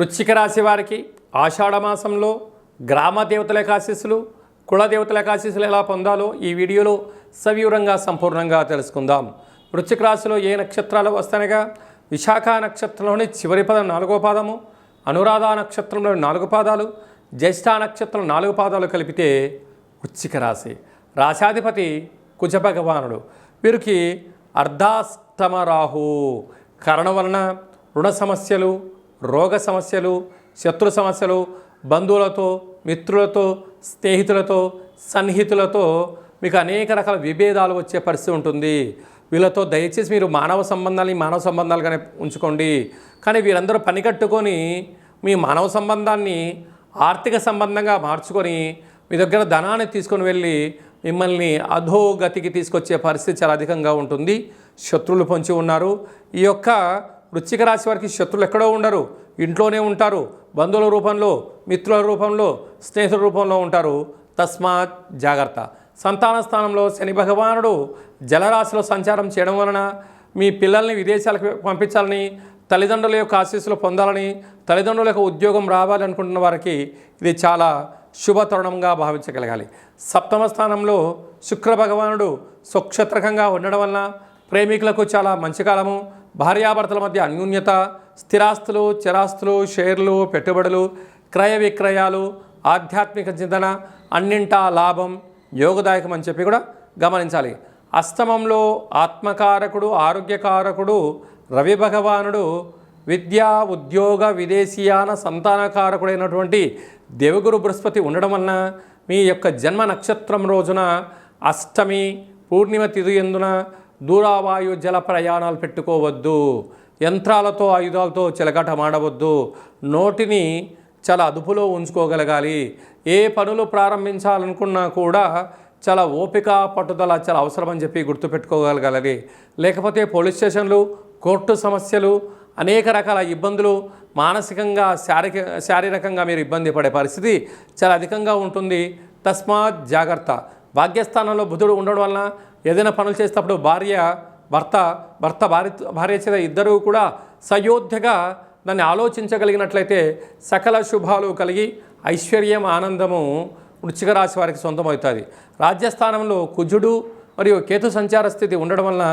వృశ్చిక రాశి వారికి ఆషాఢమాసంలో గ్రామ దేవతల యొక్క ఆశీస్సులు కుల దేవతల ఆశీస్సులు ఎలా పొందాలో ఈ వీడియోలో సవివరంగా సంపూర్ణంగా తెలుసుకుందాం. వృశ్చిక రాశిలో ఏ నక్షత్రాలు వస్తానగా విశాఖ నక్షత్రంలోని చివరి పదం నాలుగో పాదము అనురాధ నక్షత్రంలో నాలుగు పాదాలు జ్యేష్ఠ నక్షత్రం నాలుగు పాదాలు కలిపితే వృశ్చిక రాశి. రాశాధిపతి కుజ భగవానుడు. వీరికి అర్ధాష్టమ రాహు. కరణ వలన రుణ సమస్యలు రోగ సమస్యలు శత్రు సమస్యలు బంధువులతో మిత్రులతో స్నేహితులతో సన్నిహితులతో మీకు అనేక రకాల విభేదాలు వచ్చే పరిస్థితి ఉంటుంది. వీళ్ళతో దయచేసి మీరు మానవ సంబంధాలని మానవ సంబంధాలుగానే ఉంచుకోండి. కానీ వీరందరూ పని కట్టుకొని మీ మానవ సంబంధాన్ని ఆర్థిక సంబంధంగా మార్చుకొని మీ దగ్గర ధనాన్ని తీసుకొని వెళ్ళి మిమ్మల్ని అధోగతికి తీసుకొచ్చే పరిస్థితి చాలా అధికంగా ఉంటుంది. శత్రువులు పొంచి ఉన్నారు. ఈ యొక్క వృశ్చిక రాశి వారికి శత్రులు ఎక్కడో ఉండరు. ఇంట్లోనే ఉంటారు. బంధువుల రూపంలో మిత్రుల రూపంలో స్నేహితుల రూపంలో ఉంటారు. తస్మాత్ జాగ్రత్త. సంతాన స్థానంలో శని భగవానుడు జలరాశిలో సంచారం చేయడం వలన మీ పిల్లల్ని విదేశాలకు పంపించాలని తల్లిదండ్రుల యొక్క ఆశీస్సులు పొందాలని తల్లిదండ్రుల యొక్క ఉద్యోగం రావాలి అనుకుంటున్న వారికి ఇది చాలా శుభతరుణంగా భావించగలగాలి. సప్తమ స్థానంలో శుక్ర భగవానుడు సుక్షత్రకంగా ఉండడం వలన ప్రేమికులకు చాలా మంచి కాలము. భార్యాభర్తల మధ్య అన్యూన్యత స్థిరాస్తులు చిరాస్తులు షేర్లు పెట్టుబడులు క్రయ విక్రయాలు ఆధ్యాత్మిక చింతన అన్నింటా లాభం యోగదాయకం అని చెప్పి కూడా గమనించాలి. అష్టమంలో ఆత్మకారకుడు ఆరోగ్యకారకుడు రవి భగవానుడు విద్యా ఉద్యోగ విదేశీయాన సంతానకారకుడైనటువంటి దేవగురు బృహస్పతి ఉండడం వలన మీ యొక్క జన్మ నక్షత్రం రోజున అష్టమి పూర్ణిమ తిథి ఎందున దూరావాయు జల ప్రయాణాలు పెట్టుకోవద్దు. యంత్రాలతో ఆయుధాలతో చిలకటమాడవద్దు నోటిని చాలా అదుపులో ఉంచుకోగలగాలి. ఏ పనులు ప్రారంభించాలనుకున్నా కూడా చాలా ఓపిక పట్టుదల చాలా అవసరమని చెప్పి గుర్తుపెట్టుకోగలగాలి. లేకపోతే పోలీస్ స్టేషన్లు కోర్టు సమస్యలు అనేక రకాల ఇబ్బందులు మానసికంగా శారీరక శారీరకంగా మీరు ఇబ్బంది పడే పరిస్థితి చాలా అధికంగా ఉంటుంది. తస్మాత్ జాగ్రత్త. భాగ్యస్థానంలో బుధుడు ఉండడం వలన ఏదైనా పనులు చేసేటప్పుడు భార్య భర్త భర్త భార్య భార్య చేత ఇద్దరూ కూడా సయోధ్యగా దాన్ని ఆలోచించగలిగినట్లయితే సకల శుభాలు కలిగి ఐశ్వర్యం ఆనందము వృచ్చిక రాశి వారికి సొంతమవుతుంది. రాజ్యస్థానంలో కుజుడు మరియు కేతు సంచార స్థితి ఉండడం వలన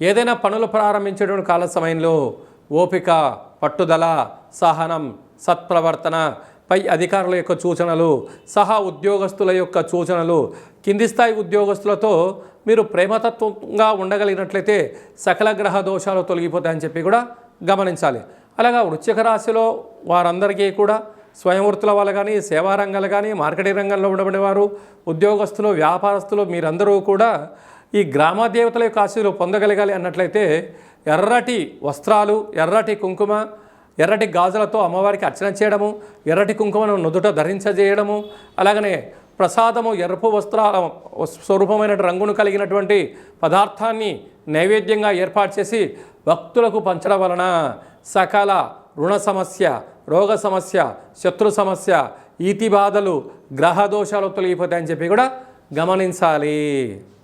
ఏదైనా పనులు ప్రారంభించేటువంటి కాల సమయంలో ఓపిక పట్టుదల సహనం సత్ప్రవర్తన పై అధికారుల యొక్క సూచనలు సహా ఉద్యోగస్తుల యొక్క సూచనలు కింది స్థాయి ఉద్యోగస్తులతో మీరు ప్రేమతత్వంగా ఉండగలిగినట్లయితే సకల గ్రహ దోషాలు తొలగిపోతాయని చెప్పి కూడా గమనించాలి. అలాగా వృశ్చిక రాశిలో వారందరికీ కూడా స్వయంవృత్తుల వాళ్ళు కానీ సేవారంగాలు కానీ మార్కెటింగ్ రంగంలో ఉండబడేవారు ఉద్యోగస్తులు వ్యాపారస్తులు మీరందరూ కూడా ఈ గ్రామ దేవతల యొక్క ఆశీలు పొందగలగాలి అన్నట్లయితే ఎర్రటి వస్త్రాలు ఎర్రటి కుంకుమ ఎర్రటి గాజులతో అమ్మవారికి అర్చన చేయడము ఎర్రటి కుంకుమను నుదుట ధరించజేయడము అలాగనే ప్రసాదము ఎరుపు వస్త్రాల స్వరూపమైన రంగును కలిగినటువంటి పదార్థాన్ని నైవేద్యంగా ఏర్పాటు చేసి భక్తులకు పంచడం వలన సకల రుణ సమస్య రోగ సమస్య శత్రు సమస్య ఈతి బాధలు గ్రహ దోషాలు తొలగిపోతాయని చెప్పి కూడా గమనించాలి.